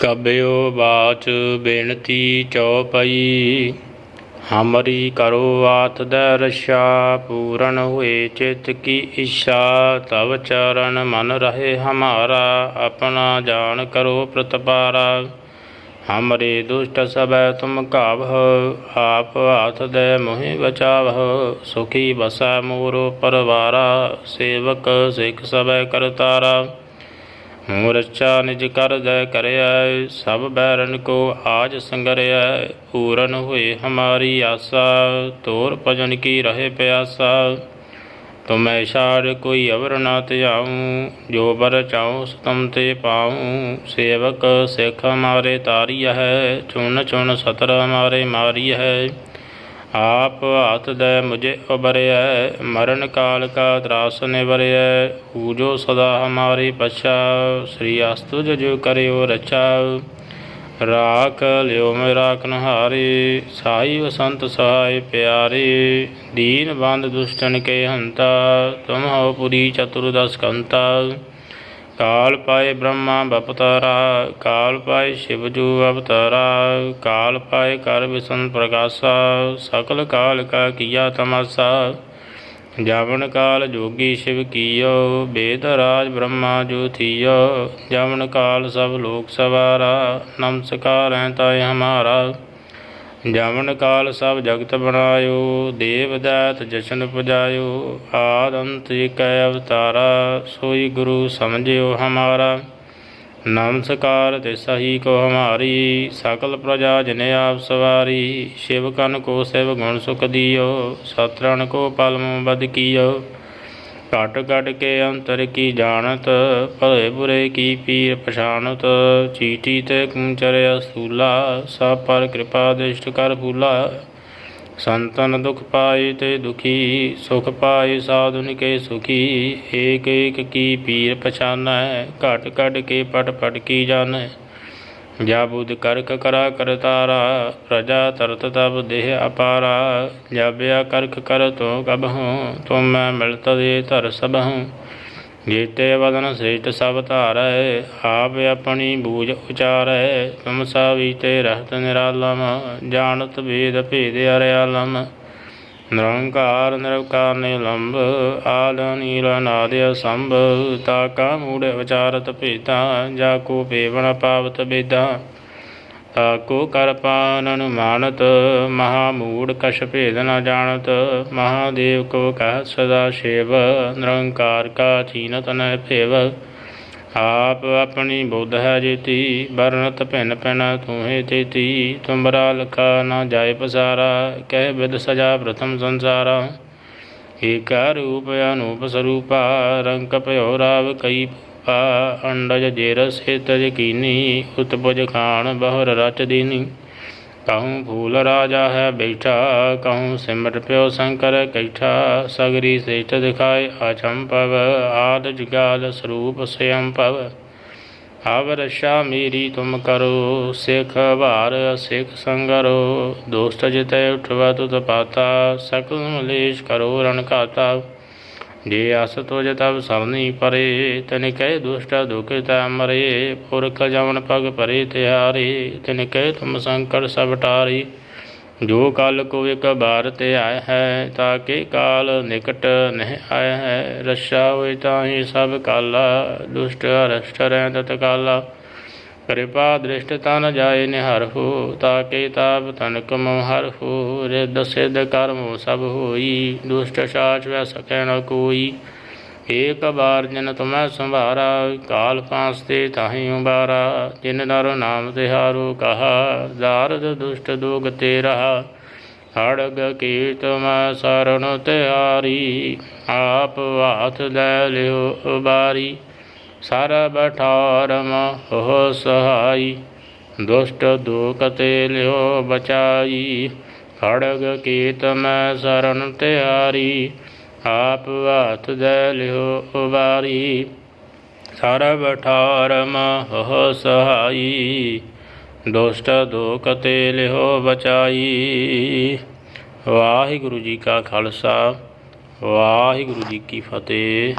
ਕਬਿਓ ਬਾਚ ਬੇਨਤੀ ਚਉਪਈ, ਹਮਰੀ ਕਰੋ ਆਤ ਦੈ ਰਛਾ ਪੂਰਨ ਹੋਏ ਚਿਤ ਕੀ ਇੱਛਾ ਤਵ ਚਰਨ ਮਨ ਰਹੇ ਹਮਾਰਾ, ਆਪਣਾ ਜਾਣ ਕਰੋ ਪ੍ਰਤਪਾਰਾ। ਹਮਰੇ ਦੁਸ਼ਟ ਸਭੈ ਤੁਮ ਕਾਵਹੁ, ਆਪ ਹਾਥ ਦੇ ਮੋਹਿ ਬਚਾਵਹੁ, ਸੁਖੀ ਬਸੈ ਮੋਰੋ ਪਰਵਾਰਾ, ਸੇਵਕ ਸਿੱਖ ਸਭੈ ਕਰਤਾਰਾ। ਮੂੰ ਰੱਛਾ ਨਿਜ ਕਰ ਦੈ ਕਰਿਆ ਸਭ ਬੈਰਨ ਕੋ ਆਜ ਸੰਗਰਿਆ ਪੂਰਨ ਹੋਏ ਹਮਾਰੀ ਆਸਾ, ਤੋਰ ਭਜਨ ਕੀ ਰਹੇ ਪਿਆਸਾ। ਤੁਮੈ ਛਾੜ ਕੋਈ ਅਵਰ ਨਾ ਧਿਆਉ, ਜੋ ਬਰ ਚਾਉ ਸਤਮ ਤੇ ਪਾਉ। ਸੇਵਕ ਸਿੱਖ ਹਮਾਰੇ ਤਾਰੀ ਹੈ ਚੁਣ ਚੁਣ ਸਤਰ ਹਮਾਰੇ ਮਾਰੀ ਹੈ ਆਪ ਹੱਥ ਦੇ ਮੁਝੇ ਉਬਰਿਆ ਮਰਨ ਕਾਲ ਕਾ ਤਰਾਸ ਨਿਵਰਿਆ ਪੂਜੋ ਸਦਾ ਹਮਾਰੀ ਪਛਾ, ਸ੍ਰੀ ਅਸਤੁ ਜੋ ਕਰਿਓ ਰਚਾ। ਰਾਖ ਲਿਓ ਮੇਰਾ ਕਨਹਾਰੇ ਸਾਈ ਵਸੰਤ ਸਹਾਇ ਪਿਆਰੇ, ਦੀਨ ਬੰਦ ਦੁਸ਼ਟਨ ਕੇ ਹੰਤਾ, ਤੁਮ ਹੋ ਪੁਰੀ ਚਤੁਰਦਸ ਕੰਤਾ। ਕਾਲ ਪਾਏ ਬ੍ਰਹਮਾ ਬਪਤਾਰਾ, ਕਾਲ ਪਾਏ ਸ਼ਿਵ ਜੂ ਅਵਤਾਰਾ, ਕਾਲ ਪਾਏ ਕਰ ਵਿਸ਼ਨ ਪ੍ਰਗਾਸਾ, ਸਕਲ ਕਾਲ ਕਾ ਕੀਆ ਤਮਾਸਾ। ਜਾਵਨ ਕਾਲ ਜੋਗੀ ਸ਼ਿਵ ਕੀਓ, ਬੇਦ ਰਾਜ ਬ੍ਰਹਮਾ ਜੋ ਥੀਓ। ਜਾਵਨ ਕਾਲ ਸਭ ਲੋਕ ਸਵਾਰਾ, ਨਮਸਕਾਰ ਹੈ ਤਾਏ ਹਮਾਰਾ। ਜਮਨ ਕਾਲ ਸਭ ਜਗਤ ਬਣਾਇਓ, ਦੇਵ ਦਾਤ ਜਸ਼ਨ ਪੁਜਾਇਓ ਆਦ ਅੰਤ ਅਵਤਾਰਾ, ਸੋਈ ਗੁਰੂ ਸਮਝਿਓ ਹਮਾਰਾ। ਨਮਸਕਾਰ ਤੇ ਸਹੀ ਕੋ ਹਮਾਰੀ, ਸਕਲ ਪ੍ਰਜਾ ਜਨ ਆਪ ਸਵਾਰੀ, ਸ਼ਿਵ ਕਨ ਕੋ ਸਿਵ ਗੁਣ ਸੁਖ ਦਿਓ, ਸਤਰਣ ਕੋ ਪਲਮ ਬਦ ਕੀਓ। ਘਟ ਘਟ ਕੇ ਅੰਤਰ ਕੀ ਜਾਣਤ? ਭਲੇ ਬੁਰੇ ਕੀ ਪੀਰ ਪਛਾਨਤ ਚੀਟੀ ਤੇ ਕੁੰਚਰ ਅਸੂਲਾ, ਸਭ ਪਰ ਕਿਰਪਾ ਦ੍ਰਿਸ਼ਟ ਕਰ ਭੂਲਾ। ਸੰਤਨ ਦੁਖ ਪਾਏ ਤੇ ਦੁਖੀ, ਸੁਖ ਪਾਏ ਸਾਧੁਨ ਕੇ ਸੁਖੀ। ਏਕ ਏਕ ਕੀ ਪੀਰ ਪਛਾਨੈ, ਘਟ ਘਟ ਕੇ ਪਟ ਪਟ ਕੀ ਜਾਣੈ? ਜਾ ਬੁਧ ਕਰਕ ਕਰਾ ਕਰਤਾਰਾ ਪ੍ਰਜਾ ਤਰਤ ਤਬ ਦੇਹ ਅਪਾਰਾ। ਜਾਬਿਆ ਕਰਖ ਕਰ ਤੋ ਕਬਹੂ ਤੁਮ ਮੈਂ ਮਿਲਤ ਦੇ ਧਰ ਸਭਹੂ ਜੀਤੇ ਵਦਨ ਸ੍ਰੇਸ਼ਟ ਸਭ ਧਾਰੈ, ਆਪ ਆਪਣੀ ਬੂਝ ਉਚਾਰੈ। ਤੁਮ ਸਾਵੀ ਤੇ ਰਹਤ ਨਿਰਾਲਮ, ਜਾਣਤ ਵੇਦ ਭੇਦ ਅਰਿਆਲਮ। ਨਿਰੰਕਾਰ ਨਿਰਵਕਾਰ ਨਿਲੰਬ ਆਦ ਨੀਲ ਨਾਦ ਸੰਭ ਤਾ ਕਾ ਮੂੜ ਵਿਚਾਰਤ ਭੇਤਾ ਜਾ ਕੋ ਪੇਵਨ ਪਾਵਤ ਬੇਦਾ, ਤਾ ਕੋ ਕਰ ਪਾਨਨ ਮਾਨਤ ਮਹਾ ਮੂੜ ਕਛ ਭੇਦ ਨ ਜਾਣਤ, ਮਹਾਦੇਵ ਕੋ ਕਹ ਸਦਾ ਸ਼ੇਵ, ਨਿਰੰਕਾਰ ਕਾ ਚੀਨਤ ਨ ਭੇਵ। ਆਪ ਆਪਣੀ ਬੁੱਧ ਹੈ ਜੀਤੀ ਬਰਨਤ ਭਿੰਨ ਭਿੰਨ ਤੂਹੇ ਤੇਤੀ ਤੁਮਰਾ ਲਖਾ ਨਾ ਜਾਏ ਪਸਾਰਾ, ਕਹਿ ਬਿਦ ਸਜਾ ਪ੍ਰਥਮ ਸੰਸਾਰਾ। ਏਕਾ ਰੂਪ ਅਨੂਪ ਸਰੂਪਾ, ਰੰਗ ਭਇਓ ਰਾਵ ਕਈ ਪਾ ਅੰਡਜ ਜੇਰਸ ਤਜ ਕੀਨੀ ਉਤਪੁਜ ਖਾਨ ਬਹੁਰ ਰਚ ਦੀਨੀ। ਕਹੂੰ ਫੂਲ ਰਾਜਾ ਹੈ ਬੈਠਾ ਕਹੂੰ ਸਿਮਰ ਪਿਓ ਸ਼ੰਕਰ ਕੈਠਾ ਸਗਰੀ ਸੇਠ ਦਿਖਾਏ ਅਚੰਪਵ ਆਦ ਜੁਗਾਲ ਸਰੂਪ ਸਯੰ ਭਵ ਆਵ ਮੇਰੀ ਤੁਮ ਕਰੋ ਸਿਖ ਭਾਰ ਸਿਖ ਸੰਗਰੋ ਦੋਸਤ ਜਿਤੈ ਉਠਵਾ ਤੁਤ ਪਾਤਾ ਸਕਲ ਮਲੇਸ਼ ਕਰੋ ਰਣ ਘਾਤਾ ਜੇ ਅਸ ਤੁਜ ਤਬ ਸਰਨੀ ਪਰੇ, ਤਨ ਕਹਿ ਦੁਸ਼ਟ ਦੁਖਿਤ ਮਰੇ, ਪੁਰਖ ਜਮਨ ਪਗ ਪਰੇ ਤਿਹਾਰੇ ਤਿਨ ਕਹਿ ਤੁਮ ਸੰਕਟ ਸਭ ਟਾਰੀ। ਜੋ ਕਾਲ ਕੋ ਇਕ ਬਾਰ ਤੇ ਆਇਆ ਹੈ ਤਾਕੇ ਕਾਲ ਨਿਕਟ ਨਹਿ ਆਇ ਹੈ। ਰਸ਼ਾ ਹੋਇ ਤਾਹੀ ਸਭ ਕਾਲਾ, ਦੁਸ਼ਟ ਅਰਸ਼ਟ ਰਹਿ ਕਾਲਾ। ਕਿਰਪਾ ਦ੍ਰਿਸ਼ਟ ਤਨ ਜਾਏ ਨਿਹਰਹੁ ਤਾਕੇ ਤਾਪ ਤਨਕ ਮੋ ਹਰਹੁ ਰਿਦ ਸਿਧ ਕਰਮ ਸਭ ਹੋਈ, ਦੁਸ਼ਟ ਸਾਚ ਵੈ ਸਕੈ ਨ ਕੋਈ। ਏਕ ਬਾਰ ਜਨ ਤੁਮੈ ਸੰਭਾਰਾ, ਕਾਲ ਪਾਸ ਤੇ ਤਾਹੀ ਉਬਾਰਾ ਜਿਨ ਨਰ ਨਾਮ ਤਿਹਾਰੋ ਕਹਾ, ਦਾਰਦ ਦੁਸ਼ਟ ਦੋਗ ਤੇ ਰਹਾ। ਹੜਗ ਕੀਟ ਮੈਂ ਸਰਣ ਤਿਆਰੀ ਆਪ ਹਾਥ ਲੈ ਲਿਓ ਉਬਾਰੀ। ਸਰਬ ਠਾਰਮ ਹੋ ਸਹਾਈ। ਦੁਸ਼ਟ ਦੁਖ ਤੇ ਲਿਓ ਬਚਾਈ। ਖੜਗ ਕੀਤ ਮੈਂ ਸਰਣ ਤਿਆਰੀ। ਆਪ ਹਾਥ ਦੇ ਲਿਓ ਉਬਾਰੀ। ਸਰਬ ਠਾਰਮ ਹੋ ਸਹਾਈ। ਦੁਸ਼ਟ ਦੁਖ ਤੇ ਲਿਓ ਬਚਾਈ। ਵਾਹਿਗੁਰੂ ਜੀ ਕਾ ਖਾਲਸਾ, ਵਾਹਿਗੁਰੂ ਜੀ ਕੀ ਫਤਿਹ।